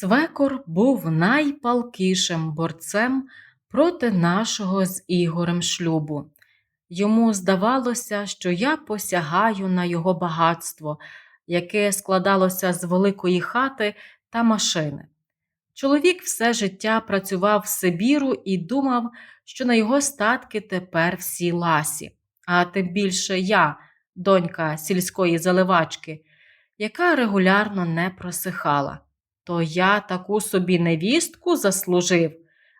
Свекор був найпалкішим борцем проти нашого з Ігорем шлюбу. Йому здавалося, що я посягаю на його багатство, яке складалося з великої хати та машини. Чоловік все життя працював в Сибіру і думав, що на його статки тепер всі ласі, а тим більше я, донька сільської заливачки, яка регулярно не просихала. То я таку собі невістку заслужив,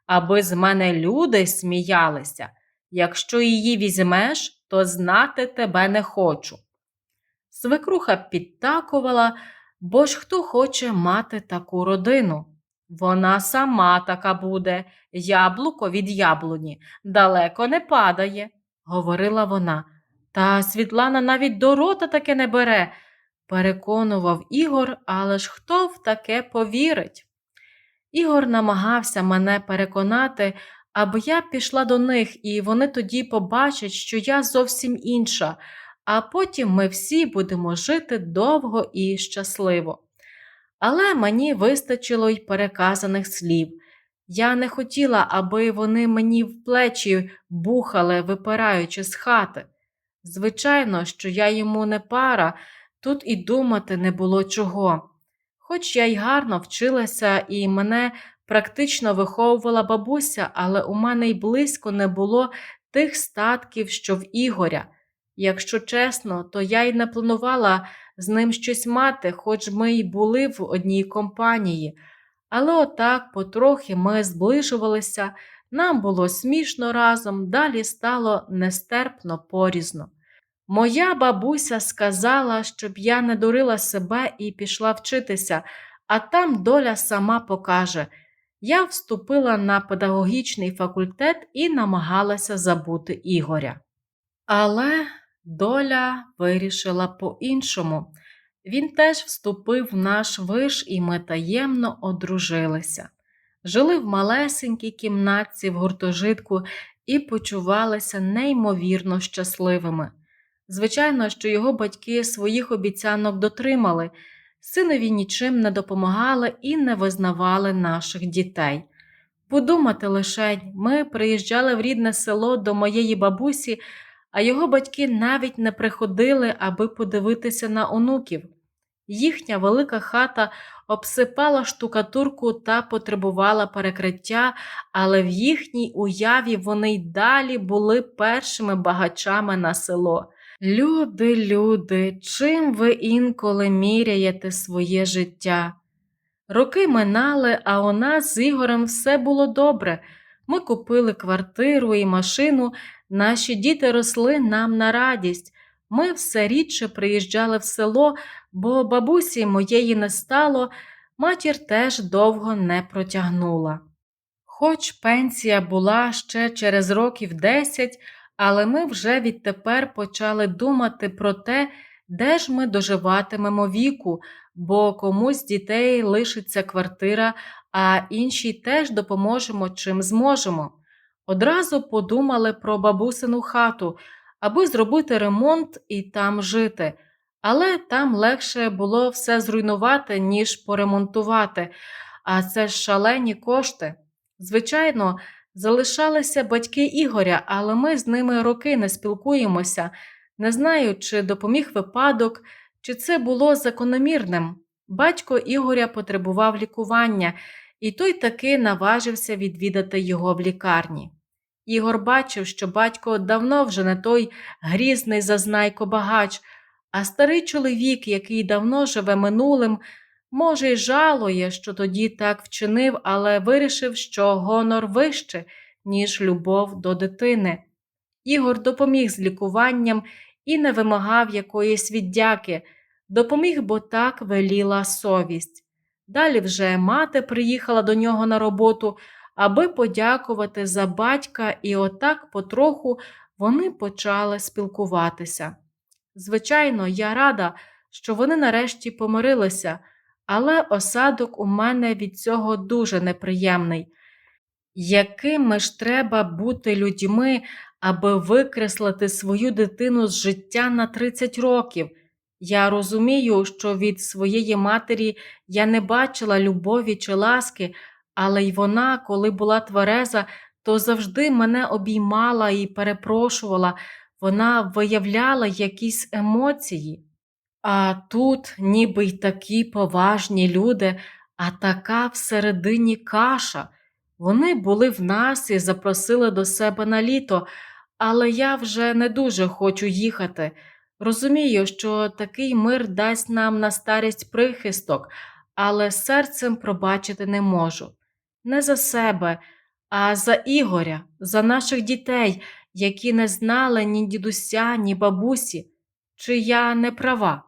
аби з мене люди сміялися. Якщо її візьмеш, то знати тебе не хочу. Свекруха підтакувала, бо ж хто хоче мати таку родину. Вона сама така буде, яблуко від яблуні, далеко не падає, говорила вона. Та Світлана навіть до рота таке не бере, переконував Ігор, але ж хто в таке повірить? Ігор намагався мене переконати, аби я пішла до них, і вони тоді побачать, що я зовсім інша, а потім ми всі будемо жити довго і щасливо. Але мені вистачило й переказаних слів. Я не хотіла, аби вони мені в плечі бухали, випираючи з хати. Звичайно, що я йому не пара, тут і думати не було чого. Хоч я й гарно вчилася і мене практично виховувала бабуся, але у мене й близько не було тих статків, що в Ігоря. Якщо чесно, то я й не планувала з ним щось мати, хоч ми й були в одній компанії. Але отак потрохи ми зближувалися, нам було смішно разом, далі стало нестерпно порізно. Моя бабуся сказала, щоб я не дурила себе і пішла вчитися, а там доля сама покаже. Я вступила на педагогічний факультет і намагалася забути Ігоря. Але доля вирішила по-іншому. Він теж вступив в наш виш, і ми таємно одружилися. Жили в малесенькій кімнатці в гуртожитку і почувалися неймовірно щасливими. Звичайно, що його батьки своїх обіцянок дотримали, синові нічим не допомагали і не визнавали наших дітей. Подумати лише, ми приїжджали в рідне село до моєї бабусі, а його батьки навіть не приходили, аби подивитися на онуків. Їхня велика хата обсипала штукатурку та потребувала перекриття, але в їхній уяві вони й далі були першими багачами на село. Люди, люди, чим ви інколи міряєте своє життя? Роки минали, а у нас з Ігорем все було добре. Ми купили квартиру і машину, наші діти росли нам на радість. Ми все рідше приїжджали в село, бо бабусі моєї не стало, матір теж довго не протягнула. Хоч пенсія була ще через років десять, але ми вже відтепер почали думати про те, де ж ми доживатимемо віку, бо комусь дітей лишиться квартира, а іншій теж допоможемо чим зможемо. Одразу подумали про бабусину хату, аби зробити ремонт і там жити. Але там легше було все зруйнувати, ніж поремонтувати, а це ж шалені кошти. Звичайно, залишалися батьки Ігоря, але ми з ними роки не спілкуємося, не знаю, чи допоміг випадок, чи це було закономірним. Батько Ігоря потребував лікування, і той таки наважився відвідати його в лікарні. Ігор бачив, що батько давно вже не той грізний зазнайко багач, а старий чоловік, який давно живе минулим, може, й жалує, що тоді так вчинив, але вирішив, що гонор вище, ніж любов до дитини. Ігор допоміг з лікуванням і не вимагав якоїсь віддяки, допоміг, бо так веліла совість. Далі вже мати приїхала до нього на роботу, аби подякувати за батька, і отак потроху вони почали спілкуватися. Звичайно, я рада, що вони нарешті помирилися, але осадок у мене від цього дуже неприємний. Якими ж треба бути людьми, аби викреслити свою дитину з життя на 30 років? Я розумію, що від своєї матері я не бачила любові чи ласки, але й вона, коли була твереза, то завжди мене обіймала і перепрошувала, вона виявляла якісь емоції. А тут ніби й такі поважні люди, а така всередині каша. Вони були в нас і запросили до себе на літо, але я вже не дуже хочу їхати. Розумію, що такий мир дасть нам на старість прихисток, але серцем пробачити не можу. Не за себе, а за Ігоря, за наших дітей, які не знали ні дідуся, ні бабусі. Чи я не права?